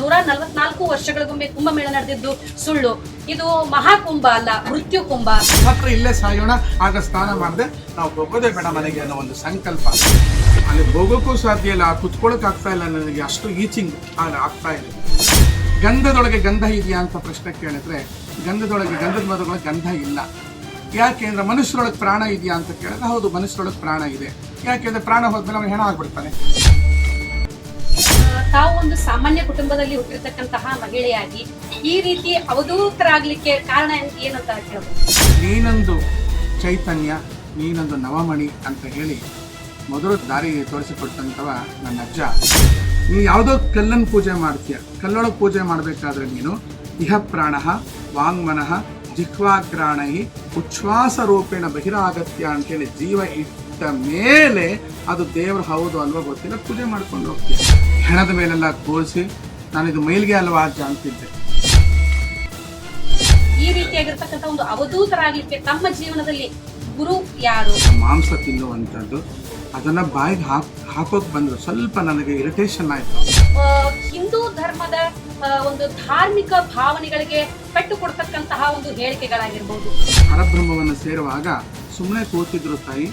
ನೂರ ನಲವತ್ನಾಲ್ಕು ವರ್ಷಗಳಿಗೊಮ್ಮೆ ಕುಂಭಮೇಳ ನಡೆದಿದ್ದು ಸುಳ್ಳು. ಇದು ಮಹಾಕುಂಭ ಅಲ್ಲ, ಮೃತ್ಯು ಕುಂಭ. ಮಾತ್ರ ಇಲ್ಲೇ ಸಾಯೋಣ, ಆಗ ಸ್ನಾನ ಮಾಡದೆ. ನಾವು ಹೋಗೋದೇ ಬೇಡ ಮನೆಗೆ ಅನ್ನೋ ಒಂದು ಸಂಕಲ್ಪ. ಅಲ್ಲಿ ಹೋಗೋಕ್ಕೂ ಸಾಧ್ಯ ಇಲ್ಲ ಕುತ್ಕೊಳ್ಳೋಕೆ ಆಗ್ತಾ ಇಲ್ಲ, ನನಗೆ ಅಷ್ಟು ಈಚಿಂಗ್ ಆಗ್ತಾ ಇದೆ. ಗಂಧದೊಳಗೆ ಗಂಧ ಇದೆಯಾ ಅಂತ ಪ್ರಶ್ನೆ ಕೇಳಿದ್ರೆ, ಗಂಧದೊಳಗೆ ಗಂಧದ ಮರಗಳ ಗಂಧ ಇಲ್ಲ. ಯಾಕೆಂದ್ರೆ ಮನುಷ್ಯರೊಳಗೆ ಪ್ರಾಣ ಇದೆಯಾ ಅಂತ ಕೇಳಿದ್ರೆ, ಹೌದು, ಮನುಷ್ಯರೊಳಗೆ ಪ್ರಾಣ ಇದೆ. ಯಾಕೆಂದ್ರೆ ಪ್ರಾಣ ಹೋದ್ಮೇಲೆ ಅವನು ಹೆಣ ಆಗ್ಬಿಡ್ತಾನೆ. ತಾವು ಒಂದು ಸಾಮಾನ್ಯ ಕುಟುಂಬದಲ್ಲಿ ಹುಟ್ಟಿರ್ತಕ್ಕಂತಹ ಮಹಿಳೆಯಾಗಿ ಈ ರೀತಿ ಅವಧೂತರಾಗ್ಲಿಕ್ಕೆ ಕಾರಣ ಏನಂತ ಕೇಳಬಹುದು ನೀನೊಂದು ಚೈತನ್ಯ, ನೀನೊಂದು ನವಮಣಿ ಅಂತ ಹೇಳಿ ಮೊದಲು ದಾರಿ ತೋರಿಸಿಕೊಟ್ಟಂತವ ನನ್ನ ಅಜ್ಜ. ನೀ ಯಾವುದೋ ಕಲ್ಲನ್ನು ಪೂಜೆ ಮಾಡ್ತೀಯ. ಕಲ್ಲೊಳಗೆ ಪೂಜೆ ಮಾಡಬೇಕಾದ್ರೆ ನೀನು ಇಹ ಪ್ರಾಣ ವಾಂಗ್ಮನಃ, ಜಿಹ್ವಾಗ್ರಾಣಿ ಉಚ್ಛ್ವಾಸ ರೂಪೇಣ ಬಹಿರಾಗತ್ಯ ಅಂತೇಳಿ ಜೀವ ಇಟ್ಟ ಮೇಲೆ ಅದು ದೇವರು ಹೌದು ಅಲ್ವಾ ಗೊತ್ತಿಲ್ಲ ಪೂಜೆ ಮಾಡ್ಕೊಂಡು ಹೋಗ್ತೀವಿ ಹೆಣದ ಮೇಲೆಲ್ಲ ಕೂರಿಸಿ ನಾನಿದು ಮೈಲ್ಗೆ ಅಲ್ವಾ ಅಜ್ಜ ಅಂತಿದ್ದೆ. ಈ ರೀತಿಯಾಗಿರ್ತಕ್ಕಂಥ ಒಂದು ಅವಧೂತರಾಗಲಿಕ್ಕೆ ತಮ್ಮ ಜೀವನದಲ್ಲಿ ಗುರು ಯಾರು? ಮಾಂಸ ತಿನ್ನುವಂಥದ್ದು ಅದನ್ನ ಬಾಯಿಗೆ ಹಾಕ್ ಹಾಕೋಕ್ ಬಂದ್ರು. ಸ್ವಲ್ಪ ನನಗೆ ಇರಿಟೇಷನ್ ಆಯ್ತು. ಹಿಂದೂ ಧರ್ಮದ ಒಂದು ಧಾರ್ಮಿಕ ಭಾವನೆಗಳಿಗೆ ಪೆಟ್ಟು ಕೊಡ್ತಕ್ಕಂತಹ ಒಂದು ಹೇಳಿಕೆಗಳಾಗಿರ್ಬೋದು. ಪರಬ್ರಹ್ಮವನ್ನು ಸೇರುವಾಗ ಸುಮ್ಮನೆ ಕೂತಿದ್ರು ತಾಯಿ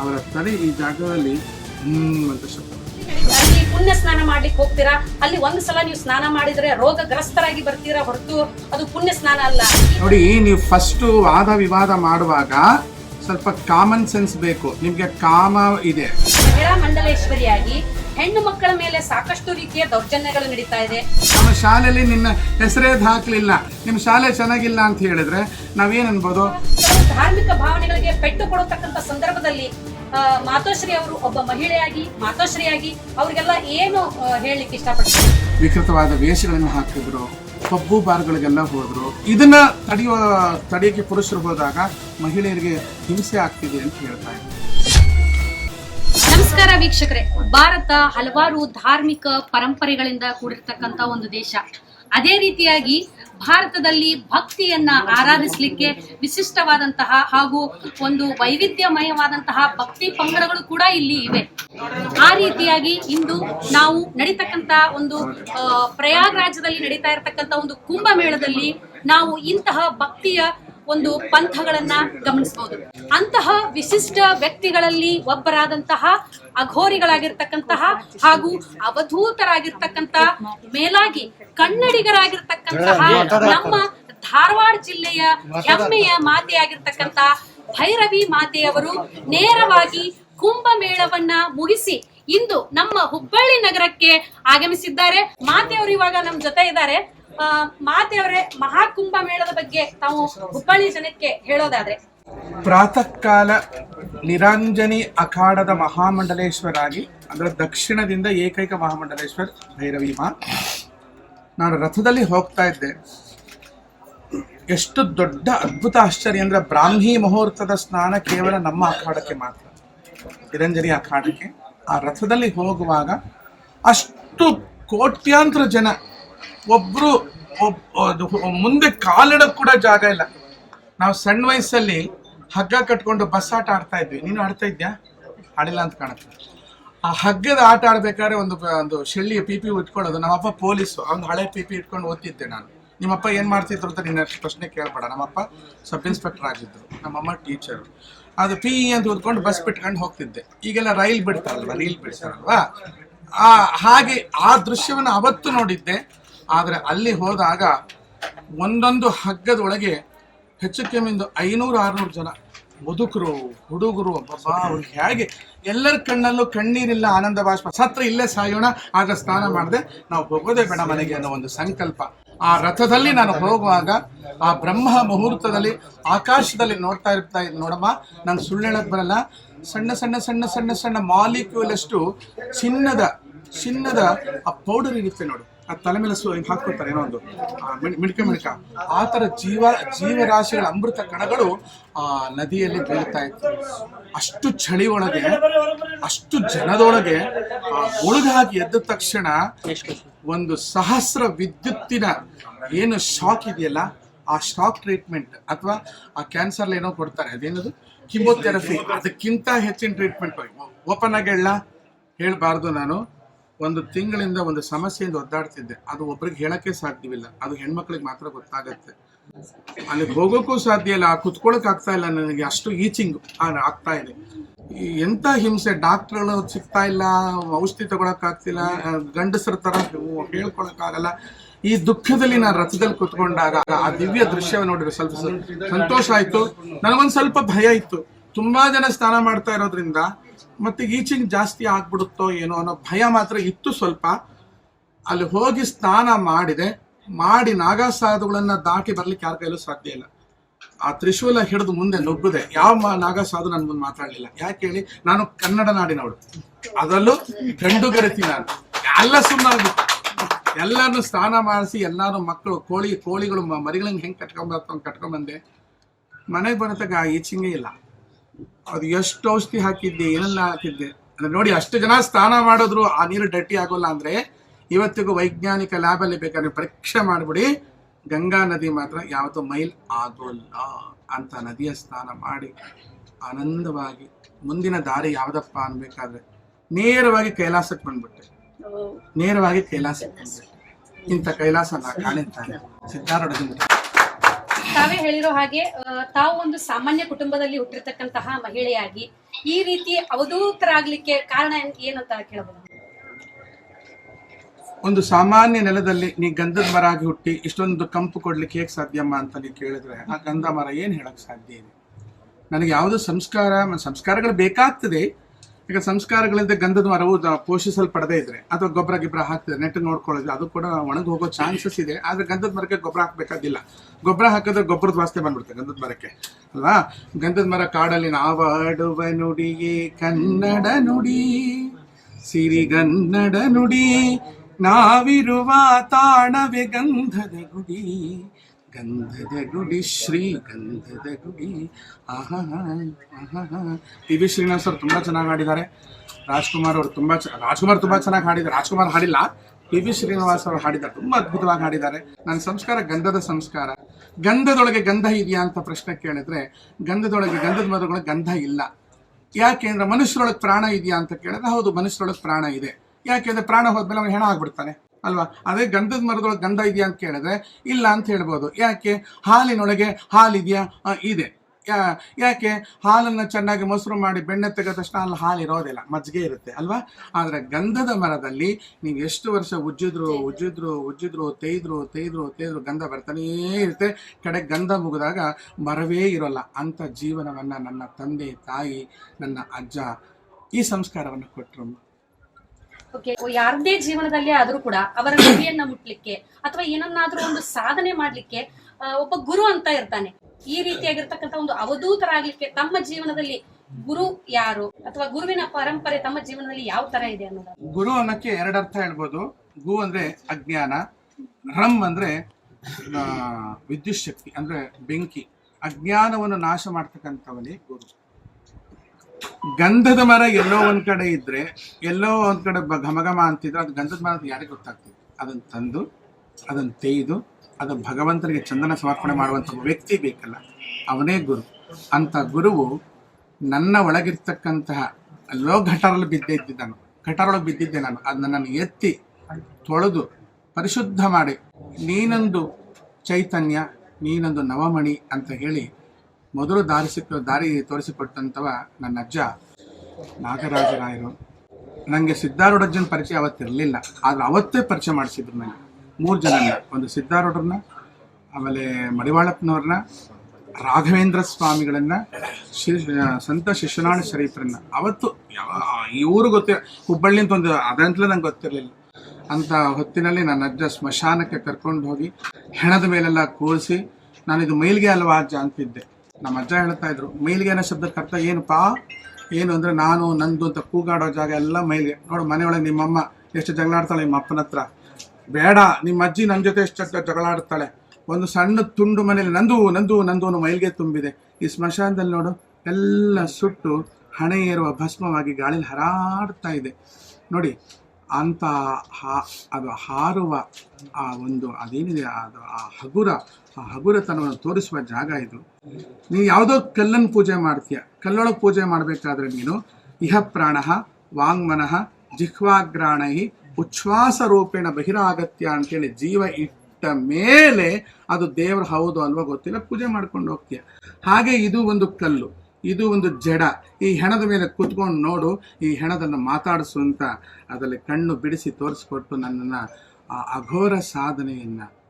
ಅವರ ತಲೆ ಈ ಜಾಗದಲ್ಲಿ ಹ್ಮ್ ಅಂತ ಶಬ್ದ. ಪುಣ್ಯ ಸ್ನಾನ ಮಾಡ್ಲಿಕ್ಕೆ ಹೋಗ್ತೀರಾ? ಅಲ್ಲಿ ಒಂದ್ ಸಲ ನೀವು ಸ್ನಾನ ಮಾಡಿದ್ರೆ ರೋಗಗ್ರಸ್ತರಾಗಿ ಬರ್ತೀರಾ ಹೊರತು? ಅದು ಪುಣ್ಯ ಸ್ನಾನ ಅಲ್ಲ. ನೋಡಿ ನೀವು ಫಸ್ಟ್ ವಾದ ವಿವಾದ ಮಾಡುವಾಗ ಸ್ವಲ್ಪ ಕಾಮನ್ ಸೆನ್ಸ್ ಬೇಕು. ನಿಮ್ಗೆ ಕಾಮ ಇದೆ. ಮಹಿಳಾ ಮಂಡಲೇಶ್ವರಿಯಾಗಿ ಹೆಣ್ಣು ಮಕ್ಕಳ ಮೇಲೆ ಸಾಕಷ್ಟು ರೀತಿಯ ದೌರ್ಜನ್ಯಗಳು ನಡೀತಾ ಇದೆ. ನಮ್ಮ ಶಾಲೆಯಲ್ಲಿ ನಿನ್ನ ಹೆಸರೇ ಹಾಕ್ಲಿಲ್ಲ. ನಿಮ್ಮ ಶಾಲೆ ಚೆನ್ನಾಗಿಲ್ಲ ಅಂತ ಹೇಳಿದ್ರೆ ನಾವೇನ್ ಅನ್ಬೋದು? ಧಾರ್ಮಿಕ ಭಾವನೆಗಳಿಗೆ ಪೆಟ್ಟು ಕೊಡತಕ್ಕಂತ ಸಂದರ್ಭದಲ್ಲಿ ಮಾತೋಶ್ರೀ ಅವರು ಒಬ್ಬ ಮಹಿಳೆಯಾಗಿ ಮಾತೋಶ್ರೀಯಾಗಿ ಅವರಿಗೆಲ್ಲ ಏನು ಹೇಳಲಿಕ್ಕೆ ಇಷ್ಟಪಡ್ತಾರೆ? ವಿಕೃತವಾದ ವೇಷಗಳನ್ನು ಹಾಕಿದ್ರು ಪಬ್ಬು ಬಾರ್ಗಳಿಗೆಲ್ಲ ಹೋದ್ರು. ಇದನ್ನ ತಡೆಯುವ ತಡೆಯಕ್ಕೆ ಪುರುಷರು ಹೋದಾಗ ಮಹಿಳೆಯರಿಗೆ ಹಿಂಸೆ ಆಗ್ತಿದೆ ಅಂತ ಹೇಳ್ತಾ ಇದ್ದಾರೆ ನಮಸ್ಕಾರ ವೀಕ್ಷಕರೇ. ಭಾರತ ಹಲವಾರು ಧಾರ್ಮಿಕ ಪರಂಪರೆಗಳಿಂದ ಕೂಡಿರ್ತಕ್ಕಂತ ಒಂದು ದೇಶ. ಅದೇ ರೀತಿಯಾಗಿ ಭಾರತದಲ್ಲಿ ಭಕ್ತಿಯನ್ನ ಆರಾಧಿಸಲಿಕ್ಕೆ ವಿಶಿಷ್ಟವಾದಂತಹ ಹಾಗೂ ಒಂದು ವೈವಿಧ್ಯಮಯವಾದಂತಹ ಭಕ್ತಿ ಪಂಗಡಗಳು ಕೂಡ ಇಲ್ಲಿ ಇವೆ. ಆ ರೀತಿಯಾಗಿ ಇಂದು ನಾವು ನಡೀತಕ್ಕಂತ ಒಂದು ಪ್ರಯಾಗ್ ರಾಜ್ಯದಲ್ಲಿ ನಡೀತಾ ಇರತಕ್ಕಂತ ಒಂದು ಕುಂಭಮೇಳದಲ್ಲಿ ನಾವು ಇಂತಹ ಭಕ್ತಿಯ ಒಂದು ಪಂಥಗಳನ್ನ ಗಮನಿಸಬಹುದು ಅಂತಹ ವಿಶಿಷ್ಟ ವ್ಯಕ್ತಿಗಳಲ್ಲಿ ಒಬ್ಬರಾದಂತಹ ಅಘೋರಿಗಳಾಗಿರ್ತಕ್ಕಂತಹ ಹಾಗೂ ಅವಧೂತರಾಗಿರ್ತಕ್ಕಂತ ಮೇಲಾಗಿ ಕನ್ನಡಿಗರಾಗಿರ್ತಕ್ಕಂತಹ ನಮ್ಮ ಧಾರವಾಡ ಜಿಲ್ಲೆಯ ಹೆಮ್ಮೆಯ ಮಾತೆಯಾಗಿರ್ತಕ್ಕಂತ ಭೈರವಿ ಮಾತೆಯವರು ನೇರವಾಗಿ ಕುಂಭಮೇಳವನ್ನ ಮುಗಿಸಿ ಇಂದು ನಮ್ಮ ಹುಬ್ಬಳ್ಳಿ ನಗರಕ್ಕೆ ಆಗಮಿಸಿದ್ದಾರೆ. ಮಾತೆಯವರು ಇವಾಗ ನಮ್ಮ ಜೊತೆ ಇದ್ದಾರೆ. ಮಾತೆಯವರೇ ಮಹಾಕುಂಭ ಮೇಳದ ಬಗ್ಗೆ ತಾವು ಹುಬ್ಬಳ್ಳಿ ಜನಕ್ಕೆ ಹೇಳೋದಾದ್ರೆ. ಪ್ರಾತಃ ಕಾಲ ನಿರಂಜನಿ ಅಖಾಡದ ಮಹಾಮಂಡಲೇಶ್ವರಾಗಿ, ಅಂದ್ರೆ ದಕ್ಷಿಣದಿಂದ ಏಕೈಕ ಮಹಾಮಂಡಲೇಶ್ವರ್ ಭೈರವಿ ಮಾ ನಾನು ರಥದಲ್ಲಿ ಹೋಗ್ತಾ ಇದ್ದೆ. ಎಷ್ಟು ದೊಡ್ಡ ಅದ್ಭುತ ಆಶ್ಚರ್ಯ, ಅಂದ್ರೆ ಬ್ರಾಹ್ಮಿ ಮುಹೂರ್ತದ ಸ್ನಾನ ಕೇವಲ ನಮ್ಮ ಅಖಾಡಕ್ಕೆ ಮಾತ್ರ, ನಿರಂಜನಿ ಅಖಾಡಕ್ಕೆ. ಆ ರಥದಲ್ಲಿ ಹೋಗುವಾಗ ಅಷ್ಟು ಕೋಟ್ಯಾಂತರ ಜನ ಒಬ್ರು ಮುಂದೆ ಕಾಲಿಡಕ್ ಕೂಡ ಜಾಗ ಇಲ್ಲ. ನಾವು ಸಣ್ಣ ವಯಸ್ಸಲ್ಲಿ ಹಗ್ಗ ಕಟ್ಕೊಂಡು ಬಸ್ ಆಟ ಆಡ್ತಾ ಇದ್ವಿ. ನೀನು ಆಡ್ತಾ ಇದ್ಯಾ? ಆಡಿಲ್ಲ ಅಂತ ಕಾಣುತ್ತೆ. ಆ ಹಗ್ಗದ ಆಟ ಆಡ್ಬೇಕಾದ್ರೆ ಒಂದು ಒಂದು ಶೆಳ್ಳಿಯ ಪಿ ಪಿ ಇಟ್ಕೊಳ್ಳೋದು ನಮ್ಮಪ್ಪ ಪೊಲೀಸು. ಅವ್ನು ಹಳೆ ಪಿ ಪಿ ಇಟ್ಕೊಂಡು ಓದ್ತಿದ್ದೆ ನಾನು. ನಿಮ್ಮಪ್ಪ ಏನು ಮಾಡ್ತಿದ್ರು ಅಂತ ನಿನ್ನ ಪ್ರಶ್ನೆ ಕೇಳಬೇಡ. ನಮ್ಮಪ್ಪ ಸಬ್ ಇನ್ಸ್ಪೆಕ್ಟರ್ ಆಗಿದ್ರು ನಮ್ಮಮ್ಮ ಟೀಚರು. ಅದು ಪಿ ಅಂತ ಓದ್ಕೊಂಡು ಬಸ್ ಬಿಟ್ಕೊಂಡು ಹೋಗ್ತಿದ್ದೆ. ಈಗೆಲ್ಲ ರೈಲ್ ಬಿಡ್ತಾರಲ್ವ? ರೈಲ್ ಬಿಡ್ತಾರಲ್ವಾ? ಆ ಹಾಗೆ ಆ ದೃಶ್ಯವನ್ನು ಅವತ್ತು ನೋಡಿದ್ದೆ. ಆದರೆ ಅಲ್ಲಿ ಹೋದಾಗ ಒಂದೊಂದು ಹಗ್ಗದೊಳಗೆ ಹೆಚ್ಚು ಕಮ್ಮಿ ಒಂದು ಐನೂರು, ಆರುನೂರು ಜನ ಮುದುಕರು, ಹುಡುಗರು ಅವ್ರಿಗೆ ಹೇಗೆ ಎಲ್ಲರ ಕಣ್ಣಲ್ಲೂ ಕಣ್ಣೀರಿಲ್ಲ, ಆನಂದ ಬಾಷ್ಪ, ಸತ್ರ ಇಲ್ಲೇ ಸಾಯೋಣ, ಆಗ ಸ್ನಾನ ಮಾಡದೆ ನಾವು ಹೋಗೋದೇ ಬೇಡ ಮನೆಗೆ ಅನ್ನೋ ಒಂದು ಸಂಕಲ್ಪ. ಆ ರಥದಲ್ಲಿ ನಾನು ಹೋಗುವಾಗ ಆ ಬ್ರಹ್ಮ ಮುಹೂರ್ತದಲ್ಲಿ ಆಕಾಶದಲ್ಲಿ ನೋಡ್ತಾ ಇರ್ತಾ ಇದ್- ನೋಡಮ್ಮ ನಾನು ಸುಳ್ಳು ಬರಲ್ಲ. ಸಣ್ಣ ಸಣ್ಣ ಸಣ್ಣ ಸಣ್ಣ ಸಣ್ಣ ಮಾಲಿಕ್ಯೂಲ್ ಅಷ್ಟು ಚಿನ್ನದ ಚಿನ್ನದ ಆ ಪೌಡರ್ ಇರುತ್ತೆ ನೋಡು. ಆ ತಲೆ ಮೇಲೆ ಸು ಏನೋ ಒಂದು. ಮಿಣಕ ಮಿಣ್ಕ. ಆ ಥರ ಜೀವ ಜೀವರಾಶಿಗಳ ಅಮೃತ ಕಣಗಳು, ಆ, ನದಿಯಲ್ಲಿ ಬೀಳ್ತಾ ಇತ್ತು. ಅಷ್ಟು ಚಳಿ ಒಳಗೆ ಅಷ್ಟು ಜನದೊಳಗೆ, ಆ, ಮುಳುಗಾಗಿ ಎದ್ದ ತಕ್ಷಣ ಒಂದು ಸಹಸ್ರ ವಿದ್ಯುತ್ತಿನ ಏನು ಶಾಕ್ ಇದೆಯಲ್ಲ, ಆ ಶಾಕ್ ಟ್ರೀಟ್ಮೆಂಟ್ ಅಥವಾ ಆ ಕ್ಯಾನ್ಸರ್ ಏನೋ ಕೊಡ್ತಾರೆ. ಅದೇನದು? ಕಿಮೋಥೆರಪಿ. ಅದಕ್ಕಿಂತ ಹೆಚ್ಚಿನ ಟ್ರೀಟ್ಮೆಂಟ್. ಓಪನ್ ಆಗಿ ಹೇಳ ಹೇಳ್ಬಾರ್ದು ನಾನು. ಒಂದು ತಿಂಗಳಿಂದ ಒಂದು ಸಮಸ್ಯೆಯಿಂದ ಒದ್ದಾಡ್ತಿದ್ದೆ. ಅದು ಒಬ್ರಿಗೆ ಹೇಳಕ್ಕೆ ಸಾಧ್ಯವಿಲ್ಲ. ಅದು ಹೆಣ್ಮಕ್ಳಿಗೆ ಮಾತ್ರ ಗೊತ್ತಾಗತ್ತೆ. ಅಲ್ಲಿ ಹೋಗೋಕ್ಕೂ ಸಾಧ್ಯ ಇಲ್ಲ. ಕುತ್ಕೊಳಕ್ ಆಗ್ತಾ ಇಲ್ಲ. ನನಗೆ ಅಷ್ಟು ಈಚಿಂಗ್ ಆಗ್ತಾ ಇದೆ. ಎಂತ ಹಿಂಸೆ? ಡಾಕ್ಟರ್ಗಳು ಸಿಗ್ತಾ ಇಲ್ಲ. ಔಷಧಿ ತಗೊಳಕ್ ಆಗ್ತಿಲ್ಲ. ಗಂಡಸರ ತರ ಹೇಳ್ಕೊಳಕ್ ಆಗಲ್ಲ ಈ ದುಃಖದಲ್ಲಿ ನಾನು ರಥದಲ್ಲಿ ಕುತ್ಕೊಂಡಾಗ ಆ ದಿವ್ಯ ದೃಶ್ಯವನ್ನು ನೋಡಿದ್ರೆ ಸ್ವಲ್ಪ ಸಂತೋಷ ಆಯ್ತು. ನನಗೊಂದ್ ಸ್ವಲ್ಪ ಭಯ ಇತ್ತು. ತುಂಬಾ ಜನ ಸ್ನಾನ ಮಾಡ್ತಾ ಇರೋದ್ರಿಂದ ಮತ್ತೆ ಈಚಿಂಗ್ ಜಾಸ್ತಿ ಆಗ್ಬಿಡುತ್ತೋ ಏನೋ ಅನ್ನೋ ಭಯ ಮಾತ್ರ ಇತ್ತು ಸ್ವಲ್ಪ. ಅಲ್ಲಿ ಹೋಗಿ ಸ್ನಾನ ಮಾಡಿದೆ. ಮಾಡಿ ನಾಗಸಾಧುಗಳನ್ನ ದಾಟಿ ಬರ್ಲಿಕ್ಕೆ ಯಾರ ಕೈಲೂ ಸಾಧ್ಯ ಇಲ್ಲ. ಆ ತ್ರಿಶೂಲ ಹಿಡಿದು ಮುಂದೆ ನುಗ್ಗುದೆ. ಯಾವ ನಾಗಸಾಧು ನಾಗಾ ಸಾಧು ನನ್ ಮುಂದೆ ಮಾತಾಡ್ಲಿಲ್ಲ. ಯಾಕೆ ಹೇಳಿ? ನಾನು ಕನ್ನಡ ನಾಡಿನವಳು. ಅದರಲ್ಲೂ ಗಂಡು ಗರತಿ ನಾನು. ಎಲ್ಲ ಸುಮ್ಮನೆ ಎಲ್ಲಾನು ಸ್ನಾನ ಮಾಡಿಸಿ ಎಲ್ಲಾನು ಮಕ್ಕಳು, ಕೋಳಿ, ಕೋಳಿಗಳು ಮರಿಗಳನ್ನ ಹೆಂಗ್ ಕಟ್ಕೊಂಡ್ ಕಟ್ಕೊಂಡ್ ಬಂದೆ. ಮನೆಗೆ ಬರತಕ್ಕ ಆ ಈಚಿಂಗೇ ಇಲ್ಲ. ಅದು ಎಷ್ಟು ಔಷಧಿ ಹಾಕಿದ್ದೆ ಏನೆಲ್ಲ ಹಾಕಿದ್ದೆ ಅಂದ್ರೆ ನೋಡಿ ಅಷ್ಟು ಜನ ಸ್ನಾನ ಮಾಡಿದ್ರು ಆ ನೀರು ಡಟ್ಟಿ ಆಗೋಲ್ಲ ಅಂದ್ರೆ ಇವತ್ತಿಗೂ ವೈಜ್ಞಾನಿಕ ಲ್ಯಾಬ್ ಅಲ್ಲಿ ಬೇಕಾದ್ರೆ ಪರೀಕ್ಷೆ ಮಾಡಿಬಿಡಿ. ಗಂಗಾ ನದಿ ಮಾತ್ರ ಯಾವತ್ತೂ ಮೈಲ್ ಆಗೋಲ್ಲ ಅಂತ ನದಿಯ ಸ್ನಾನ ಮಾಡಿ ಆನಂದವಾಗಿ ಮುಂದಿನ ದಾರಿ ಯಾವ್ದಪ್ಪ ಅನ್ಬೇಕಾದ್ರೆ ನೇರವಾಗಿ ಕೈಲಾಸಕ್ಕೆ ಬಂದ್ಬಿಟ್ಟೆ. ನೇರವಾಗಿ ಕೈಲಾಸಕ್ಕೆ ಬಂದ್ಬಿಟ್ಟೆ. ಇಂಥ ಕೈಲಾಸ ನಾ ಕಾಣಿರ್ತಾನೆ ಸಿದ್ಧಾರೂಢದಿಂದ. ತಾವೇ ಹೇಳಿರೋ ಹಾಗೆ ತಾವು ಒಂದು ಸಾಮಾನ್ಯ ಕುಟುಂಬದಲ್ಲಿ ಹುಟ್ಟಿರ್ತಕ್ಕಂತಹ ಮಹಿಳೆಯಾಗಿ ಈ ರೀತಿ ಅವಧೂತರಾಗ್ಲಿಕ್ಕೆ ಕಾರಣ ಏನ್- ಏನಂತ ಕೇಳಬಹುದು? ಒಂದು ಸಾಮಾನ್ಯ ನೆಲದಲ್ಲಿ ನೀ ಗಂಧದ ಮರ ಆಗಿ ಹುಟ್ಟಿ ಇಷ್ಟೊಂದು ಕಂಪು ಕೊಡ್ಲಿಕ್ಕೆ ಹೇಗೆ ಸಾಧ್ಯಮ್ಮ ಅಂತ ನೀವು ಕೇಳಿದ್ರೆ, ಆ ಗಂಧ ಮರ ಏನು ಹೇಳಕ್ ಸಾಧ್ಯ ಇದೆ? ನನಗೆ ಯಾವುದು ಸಂಸ್ಕಾರ, ಸಂಸ್ಕಾರಗಳು ಬೇಕಾಗ್ತದೆ ಈಗ ಸಂಸ್ಕಾರಗಳಿಂದ ಗಂಧದ ಮರವು ಪೋಷಿಸಲ್ಪಡದೇ ಇದ್ರೆ ಅಥವಾ ಗೊಬ್ಬರ ಗಿಬ್ಬರ ಹಾಕ್ತಿದ್ರೆ ನೆಟ್ಟು ನೋಡ್ಕೊಳ್ಳೋದು, ಅದು ಕೂಡ ಒಣಗಿ ಹೋಗೋ ಚಾನ್ಸಸ್ ಇದೆ. ಆದ್ರೆ ಗಂಧದ ಮರಕ್ಕೆ ಗೊಬ್ಬರ ಹಾಕ್ಬೇಕಾದಿಲ್ಲ ಗೊಬ್ಬರ ಹಾಕಿದ್ರೆ ಗೊಬ್ಬರದ ವಾಸನೆ ಬಂದ್ಬಿಡುತ್ತೆ ಗಂಧದ ಮರಕ್ಕೆ. ಅಲ್ವಾ? ಗಂಧದ ಮರ ಕಾಡಲ್ಲಿ ನಾವಾಡುವ ನುಡಿಯೇ, ಕನ್ನಡ ನುಡಿ. ಸಿರಿಗನ್ನಡ ನುಡಿ. ನಾವಿರುವ ತಾಣವೇ ಗಂಧದ ಗುಡಿ. ಗಂಧದ ಗುಡಿ ಶ್ರೀ ಗಂಧದ ಗುಡಿ ಆಹಾ ಪಿ ವಿ ಶ್ರೀನಿವಾಸ್ ಅವರು ತುಂಬಾ ಚೆನ್ನಾಗಿ ಹಾಡಿದ್ದಾರೆ. ರಾಜ್ಕುಮಾರ್ ಅವರು ತುಂಬಾ ರಾಜ್ಕುಮಾರ್ ತುಂಬಾ ಚೆನ್ನಾಗಿ ಹಾಡಿದ್ದಾರೆ ರಾಜ್ಕುಮಾರ್ ಹಾಡಿಲ್ಲ, ಪಿ ವಿ ಶ್ರೀನಿವಾಸ್ ಅವರು ಹಾಡಿದ್ದಾರೆ ತುಂಬಾ ಅದ್ಭುತವಾಗಿ ಹಾಡಿದ್ದಾರೆ. ನನ್ನ ಸಂಸ್ಕಾರ ಗಂಧದ ಸಂಸ್ಕಾರ. ಗಂಧದೊಳಗೆ ಗಂಧ ಇದೆಯಾ ಅಂತ ಪ್ರಶ್ನೆ ಕೇಳಿದ್ರೆ, ಗಂಧದೊಳಗೆ ಗಂಧದ ಮರದೊಳಗೆ ಗಂಧ ಇಲ್ಲ. ಯಾಕೆಂದ್ರೆ ಮನುಷ್ಯರೊಳಗೆ ಪ್ರಾಣ ಇದೆಯಾ ಅಂತ ಕೇಳಿದ್ರೆ, ಹೌದು, ಮನುಷ್ಯರೊಳಗೆ ಪ್ರಾಣ ಇದೆ. ಯಾಕೆಂದ್ರೆ ಪ್ರಾಣ ಹೋದ್ಮೇಲೆ ಅವನು ಹೆಣ ಆಗ್ಬಿಡ್ತಾನೆ. ಅಲ್ವಾ? ಅದೇ ಗಂಧದ ಮರದೊಳಗೆ ಗಂಧ ಇದೆಯಾ ಅಂತ ಕೇಳಿದ್ರೆ ಇಲ್ಲ ಅಂತ ಹೇಳ್ಬೋದು. ಯಾಕೆ? ಹಾಲಿನೊಳಗೆ ಹಾಲಿದೆಯಾ? ಇದೆ. ಯಾಕೆ? ಹಾಲನ್ನು ಚೆನ್ನಾಗಿ ಮೊಸರು ಮಾಡಿ ಬೆಣ್ಣೆ ತೆಗೆದ ತಕ್ಷಣ ಅಲ್ಲಿ ಹಾಲು ಇರೋದಿಲ್ಲ ಮಜ್ಜಿಗೆ ಇರುತ್ತೆ, ಅಲ್ವಾ? ಆದರೆ ಗಂಧದ ಮರದಲ್ಲಿ ನೀವು ಎಷ್ಟು ವರ್ಷ ಉಜ್ಜಿದ್ರು ಉಜ್ಜಿದ್ರು ಉಜ್ಜಿದ್ರು, ತೇಯ್ದ್ರು ತೇಯ್ದ್ರು ತೇಯ್ದ್ರು ಗಂಧ ಬರ್ತಾನೇ ಇರುತ್ತೆ. ಕಡೆ ಗಂಧ ಮುಗಿದಾಗ ಮರವೇ ಇರೋಲ್ಲ. ಅಂಥ ಜೀವನವನ್ನು ನನ್ನ ತಂದೆ, ತಾಯಿ, ನನ್ನ ಅಜ್ಜ ಈ ಸಂಸ್ಕಾರವನ್ನು ಕೊಟ್ಟರು ಓಕೆ ಯಾರದೇ ಜೀವನದಲ್ಲಿ ಆದ್ರೂ ಕೂಡ ಅವರ ಗುರಿಯನ್ನ ಮುಟ್ಲಿಕ್ಕೆ ಅಥವಾ ಏನನ್ನಾದ್ರೂ ಒಂದು ಸಾಧನೆ ಮಾಡ್ಲಿಕ್ಕೆ ಒಬ್ಬ ಗುರು ಅಂತ ಇರ್ತಾನೆ. ಈ ರೀತಿಯಾಗಿರ್ತಕ್ಕಂಥ ಒಂದು ಅವಧೂತರಾಗ್ಲಿಕ್ಕೆ ತಮ್ಮ ಜೀವನದಲ್ಲಿ ಗುರು ಯಾರು ಅಥವಾ ಗುರುವಿನ ಪರಂಪರೆ ತಮ್ಮ ಜೀವನದಲ್ಲಿ ಯಾವ ತರ ಇದೆ ಅನ್ನೋದು ಗುರು ಅನ್ನಕ್ಕೆ ಎರಡರ್ಥ ಹೇಳ್ಬೋದು. ಗು ಅಂದ್ರೆ ಅಜ್ಞಾನ ರಮ್ ಅಂದ್ರೆ ವಿದ್ಯುತ್ ಶಕ್ತಿ, ಅಂದ್ರೆ ಬೆಂಕಿ. ಅಜ್ಞಾನವನ್ನು ನಾಶ ಮಾಡ್ತಕ್ಕಂಥವನೇ ಗುರು. ಗಂಧದ ಮರ ಎಲ್ಲೋ ಒಂದ್ ಕಡೆ ಇದ್ರೆ, ಎಲ್ಲೋ ಒಂದ್ ಕಡೆ ಬ- ಘಮ ಘಮ ಅಂತಿದ್ರೆ ಅದು ಗಂಧದ ಮರ ಯಾರಿಗೆ ಗೊತ್ತಾಗ್ತಿತ್ತು ಅದನ್ನ ತಂದು, ಅದನ್ನ ತೆಗೆದು, ಅದು ಭಗವಂತನಿಗೆ ಚಂದನ ಸಮರ್ಪಣೆ ಮಾಡುವಂತ ವ್ಯಕ್ತಿ ಬೇಕಲ್ಲ, ಅವನೇ ಗುರು. ಅಂತ ಗುರುವು ನನ್ನ ಒಳಗಿರ್ತಕ್ಕಂತಹ ಎಲ್ಲೋ ಘಟರಲ್ಲಿ ಬಿದ್ದಿದ್ದೆ ನಾನು. ಘಟರೊಳಗೆ ಬಿದ್ದಿದ್ದೆ ನಾನು. ಅದನ್ನ ನಾನು ಎತ್ತಿ ತೊಳೆದು ಪರಿಶುದ್ಧ ಮಾಡಿ, ನೀನೊಂದು ಚೈತನ್ಯ, ನೀನೊಂದು ನವಮಣಿ ಅಂತ ಹೇಳಿ ಮೊದಲು ದಾರಿಸಿ ದಾರಿ ತೋರಿಸಿಕೊಟ್ಟಂತವ ನನ್ನ ಅಜ್ಜ ನಾಗರಾಜರಾಯರು. ನನಗೆ ಸಿದ್ಧಾರೂಢಜ್ಜನ ಪರಿಚಯ ಅವತ್ತಿರಲಿಲ್ಲ, ಆದ್ರೆ ಅವತ್ತೇ ಪರಿಚಯ ಮಾಡಿಸಿದ್ರು ನನಗೆ ಮೂರು ಜನನ ಒಂದು ಸಿದ್ಧಾರೂಢರನ್ನ ಆಮೇಲೆ ಮಡಿವಾಳಪ್ಪನವ್ರನ್ನ, ರಾಘವೇಂದ್ರ ಸ್ವಾಮಿಗಳನ್ನ, ಶ್ರೀ, ಸಂತ ಶಿಶುನಾಳ ಶರೀಫರನ್ನ. ಅವತ್ತು ಈ ಊರು ಗೊತ್ತಿರ ಹುಬ್ಬಳ್ಳಿ ಅಂತ ಒಂದು, ಅದಂತಲೇ ನಂಗೆ ಗೊತ್ತಿರಲಿಲ್ಲ. ಅಂತ ಹೊತ್ತಿನಲ್ಲಿ ನನ್ನ ಅಜ್ಜ ಸ್ಮಶಾನಕ್ಕೆ ಕರ್ಕೊಂಡು ಹೋಗಿ ಹೆಣದ ಮೇಲೆಲ್ಲ ಕೂರಿಸಿ ಇದು ಮೈಲಿಗೆ ಅಲ್ವಾ ಅಜ್ಜ ಅಂತಿದ್ದೆ. ನಮ್ಮ ಅಜ್ಜ ಹೇಳ್ತಾ ಇದ್ರು ಮೈಲಿಗೆ ಅನ್ನೋ ಅರ್ಥ ಏನಪ್ಪಾ? ಏನು ಅಂದರೆ ನಾನು, ನಂದು ಅಂತ ಕೂಗಾಡೋ ಜಾಗ ಎಲ್ಲ ಮೈಲಿಗೆ. ನೋಡು, ಮನೆಯೊಳಗೆ ನಿಮ್ಮಮ್ಮ ಎಷ್ಟು ಜಗಳ ಆಡ್ತಾಳೆ ನಿಮ್ಮ ಅಪ್ಪನ ಹತ್ರ. ಬೇಡ, ನಿಮ್ಮ ಅಜ್ಜಿ ನನ್ನ ಜೊತೆ ಎಷ್ಟು ಜಗಳ ಆಡ್ತಾಳೆ. ಒಂದು ಸಣ್ಣ ತುಂಡು ಮನೇಲಿ ನಂದು ನಂದು ನಂದು ಅನ್ನೋ ಮೈಲಿಗೆ ತುಂಬಿದೆ. ಈ ಸ್ಮಶಾನದಲ್ಲಿ ನೋಡು, ಎಲ್ಲ ಸುಟ್ಟು ಹಣೆ ಏರುವ ಭಸ್ಮವಾಗಿ ಗಾಳಿಲಿ ಹರಾಡ್ತಾ ಇದೆ. ನೋಡಿ ಅಂತ ಹಾ, ಅದು ಹಾರುವ ಆ ಒಂದು ಅದೇನಿದೆ, ಅದು ಆ ಹಗುರ, ಆ ಹಗುರತನವನ್ನು ತೋರಿಸುವ ಜಾಗ ಇದು. ನೀನು ಯಾವುದೋ ಕಲ್ಲನ್ನು ಪೂಜೆ ಮಾಡ್ತೀಯ. ಕಲ್ಲೊಳಗೆ ಪೂಜೆ ಮಾಡಬೇಕಾದ್ರೆ ನೀನು ಇಹ ಪ್ರಾಣ ವಾಂಗ್ಮನಃ ಜಿಹ್ವಾಗ್ರಾಣೈ ಉಚ್ಛ್ವಾಸ ರೂಪೇಣ ಬಹಿರಾಗತ್ಯ ಅಂತೇಳಿ ಜೀವ ಇಟ್ಟ ಮೇಲೆ ಅದು ದೇವ್ರ ಹೌದು ಅಲ್ವಾ ಗೊತ್ತಿಲ್ಲ, ಪೂಜೆ ಮಾಡ್ಕೊಂಡು ಹೋಗ್ತೀಯ. ಹಾಗೆ ಇದು ಒಂದು ಕಲ್ಲು. ಇದು ಒಂದು ಜಡ. ಈ ಹೆಣದ ಮೇಲೆ ಕೂತ್ಕೊಂಡು ನೋಡು, ಈ ಹೆಣದನ್ನು ಮಾತಾಡಿಸು ಅಂತ ಅದರಲ್ಲಿ ಕಣ್ಣು ಬಿಡಿಸಿ ತೋರಿಸ್ಕೊಟ್ಟು ನನ್ನನ್ನು ಆ ಅಘೋರ ಸಾಧನೆಯನ್ನು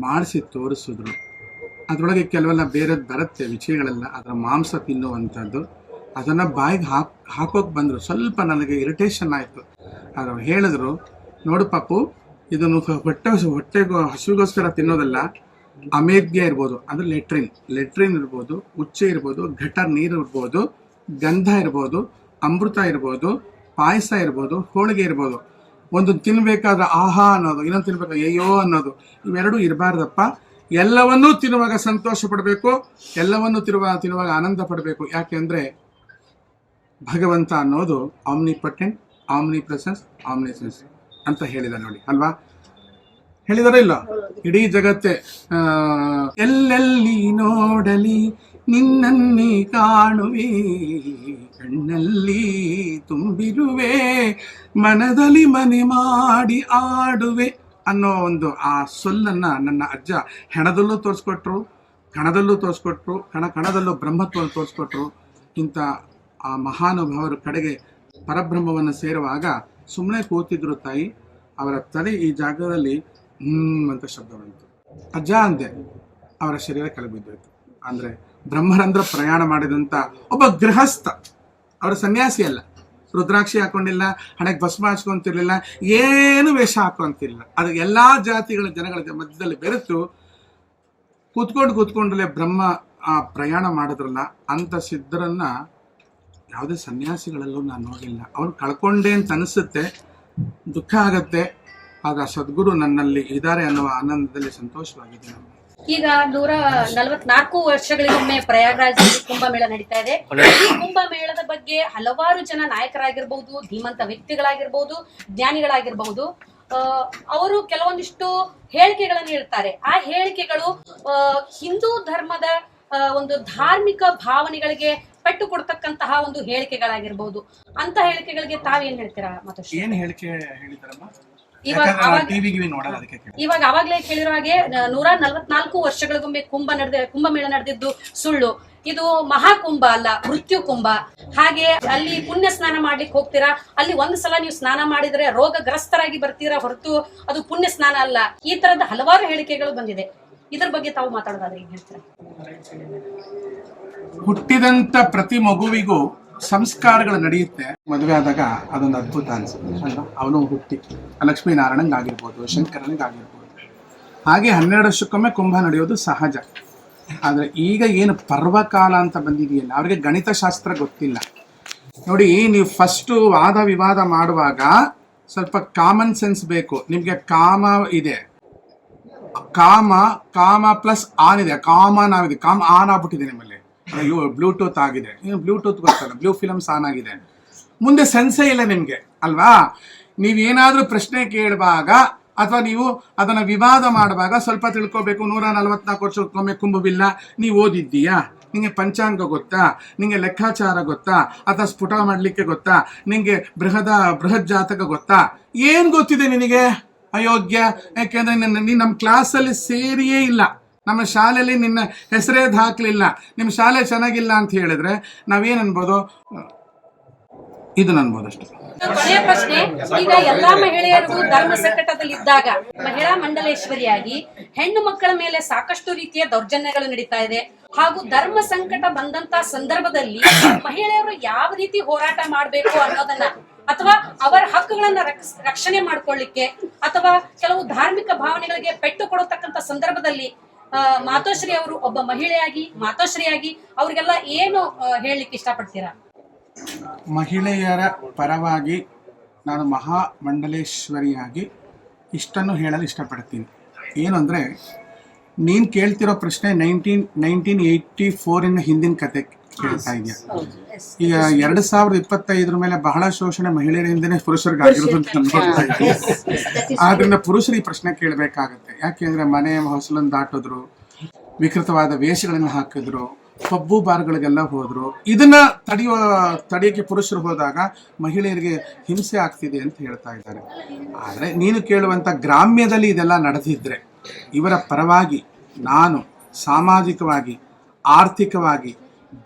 ಮಾಡಿಸಿ ತೋರಿಸಿದ್ರು. ಅದರೊಳಗೆ ಕೆಲವೆಲ್ಲ ಬೇರೆದು ಬರುತ್ತೆ ವಿಷಯಗಳೆಲ್ಲ. ಅದರ ಮಾಂಸ ತಿನ್ನುವಂಥದ್ದು. ಅದನ್ನು ಬಾಯಿಗೆ ಹಾಕ್, ಹಾಕೋಕೆ ಬಂದರು. ಸ್ವಲ್ಪ ನನಗೆ ಇರಿಟೇಷನ್ ಆಯಿತು. ಅವರು ಹೇಳಿದ್ರು, ನೋಡು ಪಾಪು, ಇದನ್ನು ಹೊಟ್ಟೆ, ಹೊಟ್ಟೆಗೋ, ಹಸುವಿಗೋಸ್ಕರ ತಿನ್ನೋದಲ್ಲ. ಅಮೇಧ್ಯ ಇರ್ಬೋದು, ಅಂದರೆ ಲೆಟ್ರಿನ್. ಲೆಟ್ರಿನ್ ಇರ್ಬೋದು, ಉಚ್ಚೆ ಇರ್ಬೋದು, ಘಟರ್ ನೀರು ಇರ್ಬೋದು, ಗಂಧ ಇರ್ಬೋದು, ಅಮೃತ ಇರ್ಬೋದು, ಪಾಯಸ ಇರ್ಬೋದು, ಹೋಳಿಗೆ ಇರ್ಬೋದು. ಒಂದು ತಿನ್ಬೇಕಾದ್ರೆ ಆಹಾ ಅನ್ನೋದು, ಇನ್ನೊಂದು ತಿನ್ಬೇಕಾದ್ರೆ ಅಯ್ಯೋ ಅನ್ನೋದು, ಇವೆರಡೂ ಇರಬಾರ್ದಪ್ಪ. ಎಲ್ಲವನ್ನೂ ತಿನ್ನುವಾಗ ಸಂತೋಷ ಪಡಬೇಕು, ಎಲ್ಲವನ್ನೂ ತಿರುವ ತಿನ್ನುವಾಗ ಆನಂದ ಪಡಬೇಕು. ಯಾಕೆಂದ್ರೆ ಭಗವಂತ ಅನ್ನೋದು omnipotent omnipresence omniscience ಅಂತ ಹೇಳಿದ ನೋಡಿ, ಅಲ್ವಾ? ಹೇಳಿದಾರ ಇಲ್ಲ? ಇಡೀ ಜಗತ್ತೆ. ಎಲ್ಲೆಲ್ಲಿ ನೋಡಲಿ ನಿನ್ನನ್ನೇ ಕಾಣುವೆ ಕಣ್ಣಲ್ಲಿ ತುಂಬಿರುವೆ ಮನದಲ್ಲಿ ಮನೆ ಮಾಡಿ ಆಡುವೆ ಅನ್ನೋ ಒಂದು ಆ ಸೊಲ್ಲನ್ನ ನನ್ನ ಅಜ್ಜ ಹೆಣದಲ್ಲೂ ತೋರಿಸ್ಕೊಟ್ರು ಕಣದಲ್ಲೂ ತೋರಿಸ್ಕೊಟ್ರು ಕಣ ಕಣದಲ್ಲೂ ಬ್ರಹ್ಮತ್ವವನ್ನು ತೋರಿಸ್ಕೊಟ್ರು. ಇಂಥ ಆ ಮಹಾನುಭಾವರು ಕಡೆಗೆ ಪರಬ್ರಹ್ಮವನ್ನು ಸೇರುವಾಗ ಸುಮ್ಮನೆ ಕೂತಿದ್ರು ತಾಯಿ ಅವರ ತಲೆ ಈ ಜಾಗದಲ್ಲಿ ಹ್ಮ್ ಅಂತ ಶಬ್ದ ಬಂತು. ಅಜ್ಜ ಅಂದೆ, ಅವರ ಶರೀರ ಕೆಳಬಿದ್ದೋಯ್ತು ಅಂದ್ರೆ ಬ್ರಹ್ಮರಂಧ್ರ ಪ್ರಯಾಣ ಮಾಡಿದಂತ ಒಬ್ಬ ಗೃಹಸ್ಥ, ಅವರ ಸನ್ಯಾಸಿ ಅಲ್ಲ. ರುದ್ರಾಕ್ಷಿ ಹಾಕೊಂಡಿಲ್ಲ, ಹಣೆಗೆ ಭಸ್ಮ ಹಚ್ಕೊಂತಿರ್ಲಿಲ್ಲ, ಏನು ವೇಷ ಹಾಕೊಂತಿಲ್ಲ ಅದು ಎಲ್ಲಾ ಜಾತಿಗಳ ಜನಗಳ ಮಧ್ಯದಲ್ಲಿ ಬೆರೆತು ಕೂತ್ಕೊಂಡು ಕೂತ್ಕೊಂಡಲ್ಲೇ ಬ್ರಹ್ಮ ಆ ಪ್ರಯಾಣ ಮಾಡಿದ್ರಲ್ಲ, ಅಂತ ಸಿದ್ಧರನ್ನ ಯಾವುದೇ ಸನ್ಯಾಸಿಗಳಲ್ಲೂ ನಾನು ನೋಡಿಲ್ಲ. ಅವ್ರು ಕಳ್ಕೊಂಡೆ ಅಂತ ಅನಿಸುತ್ತೆ, ದುಃಖ ಆಗತ್ತೆ ಆದ್ರೆ ಆ ಸದ್ಗುರು ನನ್ನಲ್ಲಿ ಇದ್ದಾರೆ ಅನ್ನುವ ಆನಂದದಲ್ಲಿ ಸಂತೋಷವಾಗಿದೆ ಈಗ ನೂರ ನಲವತ್ನಾಲ್ಕು ವರ್ಷಗಳಿಗೊಮ್ಮೆ ಪ್ರಯಾಗ್ರಾಜ್ ಕುಂಭಮೇಳ ನಡೀತಾ ಇದೆ. ಈ ಕುಂಭಮೇಳದ ಬಗ್ಗೆ ಹಲವಾರು ಜನ ನಾಯಕರಾಗಿರ್ಬಹುದು ಧೀಮಂತ ವ್ಯಕ್ತಿಗಳಾಗಿರ್ಬಹುದು ಜ್ಞಾನಿಗಳಾಗಿರ್ಬಹುದು ಅವರು ಕೆಲವೊಂದಿಷ್ಟು ಹೇಳಿಕೆಗಳನ್ನು ಹೇಳ್ತಾರೆ. ಆ ಹೇಳಿಕೆಗಳು ಹಿಂದೂ ಧರ್ಮದ ಒಂದು ಧಾರ್ಮಿಕ ಭಾವನೆಗಳಿಗೆ ಪೆಟ್ಟು ಕೊಡ್ತಕ್ಕಂತಹ ಒಂದು ಹೇಳಿಕೆಗಳಾಗಿರ್ಬಹುದು ಅಂತ ಹೇಳಿಕೆಗಳಿಗೆ ತಾವೇನ್ ಹೇಳ್ತೀರಾ ಮತ್ತೆ ಏನ್ ಹೇಳಿಕೆ ಹೇಳಿದಾರಮ್ಮ ಇವಾಗ ನೋಡಲ್ಲ ಅದಕ್ಕೆ ಅವಾಗ್ಲೇ ಕೇಳಿರೋ ಹಾಗೆ ನೂರ ನಲ್ವತ್ನಾಲ್ಕು ವರ್ಷಗಳಿಗೊಮ್ಮೆ ಕುಂಭ ನಡೆದ ಕುಂಭಮೇಳ ನಡೆದಿದ್ದು ಸುಳ್ಳು. ಇದು ಮಹಾಕುಂಭ ಅಲ್ಲ ಮೃತ್ಯು ಕುಂಭ. ಹಾಗೆ ಅಲ್ಲಿ ಪುಣ್ಯ ಸ್ನಾನ ಮಾಡ್ಲಿಕ್ಕೆ ಹೋಗ್ತೀರಾ? ಅಲ್ಲಿ ಒಂದ್ ಸಲ ನೀವು ಸ್ನಾನ ಮಾಡಿದ್ರೆ ರೋಗಗ್ರಸ್ತರಾಗಿ ಬರ್ತೀರಾ ಹೊರತು ಅದು ಪುಣ್ಯ ಸ್ನಾನ ಅಲ್ಲ. ಈ ತರದ ಹಲವಾರು ಹೇಳಿಕೆಗಳು ಬಂದಿದೆ. ಇದ್ರ ಬಗ್ಗೆ ತಾವು ಮಾತಾಡೋದಾದ್ರೆ ಏನ್ ಹೇಳ್ತೀರಾ? ಹುಟ್ಟಿದಂತ ಪ್ರತಿ ಮಗುವಿಗೂ ಸಂಸ್ಕಾರಗಳು ನಡೆಯುತ್ತೆ. ಮದುವೆ ಆದಾಗ ಅದೊಂದು ಅದ್ಭುತ ಅನ್ಸುತ್ತೆ, ಅಲ್ವಾ? ಅವನು ಹುಟ್ಟಿ, ಲಕ್ಷ್ಮೀನಾರಾಯಣಂಗಾಗಿರ್ಬೋದು, ಶಂಕರನಿಗಾಗಿರ್ಬೋದು. ಹಾಗೆ ಹನ್ನೆರಡು ವರ್ಷಕ್ಕೊಮ್ಮೆ ಕುಂಭ ನಡೆಯೋದು ಸಹಜ. ಆದರೆ ಈಗ ಏನು ಪರ್ವಕಾಲ ಅಂತ ಬಂದಿದೆಯಲ್ಲ, ಅವರಿಗೆ ಗಣಿತಶಾಸ್ತ್ರ ಗೊತ್ತಿಲ್ಲ. ನೋಡಿ, ನೀವು ಫಸ್ಟು ವಾದ ವಿವಾದ ಮಾಡುವಾಗ ಸ್ವಲ್ಪ ಕಾಮನ್ ಸೆನ್ಸ್ ಬೇಕು. ನಿಮಗೆ ಕಾಮ ಇದೆ. ಕಾಮ ಕಾಮ ಪ್ಲಸ್ ಆನ್ ಇದೆ. ಕಾಮನ್ ಆಗಿದೆ ಕಾಮ ಆನ್ ಆಗ್ಬಿಟ್ಟಿದೆ ನಿಮ್ಮಲ್ಲಿ. ಅಯ್ಯೋ ಬ್ಲೂಟೂತ್ ಆಗಿದೆ. ಏನು ಬ್ಲೂಟೂತ್ ಗೊತ್ತಲ್ಲ, ಬ್ಲೂ ಫಿಲಮ್ಸ್ ಆನ್ ಆಗಿದೆ. ಮುಂದೆ ಸೆನ್ಸೇ ಇಲ್ಲ ನಿಮಗೆ, ಅಲ್ವಾ? ನೀವೇನಾದರೂ ಪ್ರಶ್ನೆ ಕೇಳುವಾಗ ಅಥವಾ ನೀವು ಅದನ್ನ ವಿವಾದ ಮಾಡುವಾಗ ಸ್ವಲ್ಪ ತಿಳ್ಕೊಬೇಕು, ನೂರ ನಲವತ್ನಾಲ್ಕು ವರ್ಷಕ್ಕೊಮ್ಮೆ ಕುಂಭವಿಲ್ಲ ನೀವು ಓದಿದ್ದೀಯಾ? ನಿಮಗೆ ಪಂಚಾಂಗ ಗೊತ್ತಾ? ನಿಮಗೆ ಲೆಕ್ಕಾಚಾರ ಗೊತ್ತಾ? ಅಥವಾ ಸ್ಫುಟ ಮಾಡಲಿಕ್ಕೆ ಗೊತ್ತಾ? ನಿಮಗೆ ಬೃಹದ, ಬೃಹತ್ ಜಾತಕ ಗೊತ್ತಾ? ಏನು ಗೊತ್ತಿದೆ ನಿನಗೆ? ಅಯೋಗ್ಯ? ಯಾಕೆಂದರೆ ನೀನ್ ನಮ್ಮ ಕ್ಲಾಸಲ್ಲಿ ಸೇರಿಯೇ ಇಲ್ಲ. ನಮ್ಮ ಶಾಲೆಯಲ್ಲಿ ನಿನ್ನ ಹೆಸರೇ ಹಾಕ್ಲಿಲ್ಲ ನಿಮ್ಮ ಶಾಲೆ ಚೆನ್ನಾಗಿಲ್ಲ ಅಂತ ಹೇಳಿದ್ರೆ ನಾವೇನ್ ಅನ್ಬೋದು? ಇದನ್ನ ಅನ್ಬೋದು ಅಷ್ಟೇ ಕೊನೆಯ ಪ್ರಶ್ನೆ, ಈಗ ಎಲ್ಲಾ ಮಹಿಳೆಯರಿಗೂ ಧರ್ಮ ಸಂಕಟದಲ್ಲಿದ್ದಾಗ ಮಹಿಳಾ ಮಂಡಲೇಶ್ವರಿಯಾಗಿ ಹೆಣ್ಣು ಮಕ್ಕಳ ಮೇಲೆ ಸಾಕಷ್ಟು ರೀತಿಯ ದೌರ್ಜನ್ಯಗಳು ನಡೀತಾ ಇದೆ. ಹಾಗೂ ಧರ್ಮ ಸಂಕಟ ಬಂದಂತ ಸಂದರ್ಭದಲ್ಲಿ ಮಹಿಳೆಯರು ಯಾವ ರೀತಿ ಹೋರಾಟ ಮಾಡಬೇಕು ಅನ್ನೋದನ್ನ ಅಥವಾ ಅವರ ಹಕ್ಕುಗಳನ್ನ ರಕ್ಷ- ರಕ್ಷಣೆ ಮಾಡ್ಕೊಳ್ಳಿಕ್ಕೆ ಅಥವಾ ಕೆಲವು ಧಾರ್ಮಿಕ ಭಾವನೆಗಳಿಗೆ ಪೆಟ್ಟು ಕೊಡತಕ್ಕಂತ ಸಂದರ್ಭದಲ್ಲಿ ಮಾತೋಶ್ರೀ ಅವರು ಒಬ್ಬ ಮಹಿಳೆಯಾಗಿ, ಮಾತೋಶ್ರೀಯಾಗಿ ಅವ್ರಿಗೆಲ್ಲ ಏನು ಹೇಳಲಿಕ್ಕೆ ಇಷ್ಟಪಡ್ತೀರಾ? ಮಹಿಳೆಯರ ಪರವಾಗಿ ನಾನು ಮಹಾಮಂಡಲೇಶ್ವರಿಯಾಗಿ ಇಷ್ಟನ್ನು ಹೇಳಲು ಇಷ್ಟಪಡ್ತೀನಿ. ಏನು ಅಂದರೆ, ನೀನು ಕೇಳ್ತಿರೋ ಪ್ರಶ್ನೆ ನೈನ್ಟೀನ್ ನೈನ್ಟೀನ್ ಏಯ್ಟಿ ಫೋರಿನ ಹಿಂದಿನ ಕತೆ ಕೇಳ್ತಾ ಇದೆಯಾ ಈಗ ಎರಡ್ ಸಾವಿರದ ಇಪ್ಪತ್ತೈದರ ಮೇಲೆ ಬಹಳ ಶೋಷಣೆ ಮಹಿಳೆಯರಿಂದನೇ ಪುರುಷರಿಗೆ ಆಗಿರೋದು ಅಂತ ಆದ್ರಿಂದ ಪುರುಷರು ಈ ಪ್ರಶ್ನೆ ಕೇಳಬೇಕಾಗತ್ತೆ. ಯಾಕೆಂದ್ರೆ ಮನೆ ಹೊಸಲನ್ನು ದಾಟಿದ್ರು ವಿಕೃತವಾದ ವೇಷಗಳನ್ನು ಹಾಕಿದ್ರು ಪಬ್ಬು ಬಾರ್ಗಳಿಗೆಲ್ಲ ಹೋದ್ರು. ಇದನ್ನ ತಡೆಯುವ ತಡೆಯಕ್ಕೆ ಪುರುಷರು ಹೋದಾಗ ಮಹಿಳೆಯರಿಗೆ ಹಿಂಸೆ ಆಗ್ತಿದೆ ಅಂತ ಹೇಳ್ತಾ ಇದ್ದಾರೆ. ಆದರೆ ನೀನು ಕೇಳುವಂತ ಗ್ರಾಮ್ಯದಲ್ಲಿ ಇದೆಲ್ಲ ನಡೆದಿದ್ರೆ ಇವರ ಪರವಾಗಿ ನಾನು ಸಾಮಾಜಿಕವಾಗಿ ಆರ್ಥಿಕವಾಗಿ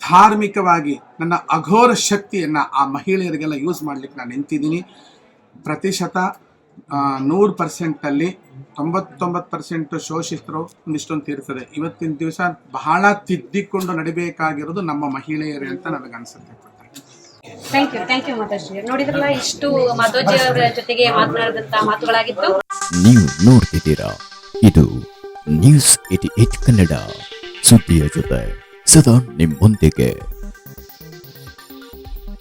ಧಾರ್ಮಿಕವಾಗಿ ನನ್ನ ಅಘೋರ ಶಕ್ತಿಯನ್ನು ಆ ಮಹಿಳೆಯರಿಗೆಲ್ಲ ಯೂಸ್ ಮಾಡ್ಲಿಕ್ಕೆ ನಾನು ನಿಂತಿದ್ದೀನಿ. ಪ್ರತಿಶತ ನೂರು ಪರ್ಸೆಂಟಲ್ಲಿ ತೊಂಬತ್ತೊಂಬತ್ತು ಪರ್ಸೆಂಟ್ ಶೋಷಿತರು ಒಂದಿಷ್ಟೊಂದು ತೀರ್ತದೆ. ಇವತ್ತಿನ ದಿವಸ ಬಹಳ ತಿದ್ದಿಕೊಂಡು ನಡಿಬೇಕಾಗಿರೋದು ನಮ್ಮ ಮಹಿಳೆಯರೇ ಅಂತ ನನಗನ್ಸುತ್ತೆ ಥ್ಯಾಂಕ್ ಯು ಥ್ಯಾಂಕ್ ಯು ಮಾತಾಶ್ರೀ ನೋಡಿದ್ರಲ್ಲ ಇಷ್ಟು ಮಾಧೋಜಿ ಅವರ ಜೊತೆಗೆ ಮಾತನಾಡಿದಂತ ಮಾತುಗಳಾಗಿತ್ತು. ನೀವು ನೋಡ್ತಿದ್ದೀರಾ ಇದು ನ್ಯೂಸ್ ಏಟಿ ಏಟ್ ಕನ್ನಡ ಸುದ್ದಿಯ ಜೊತೆ. ಸದಾ ನಿಮ್ಮೊಂದಿಗೆ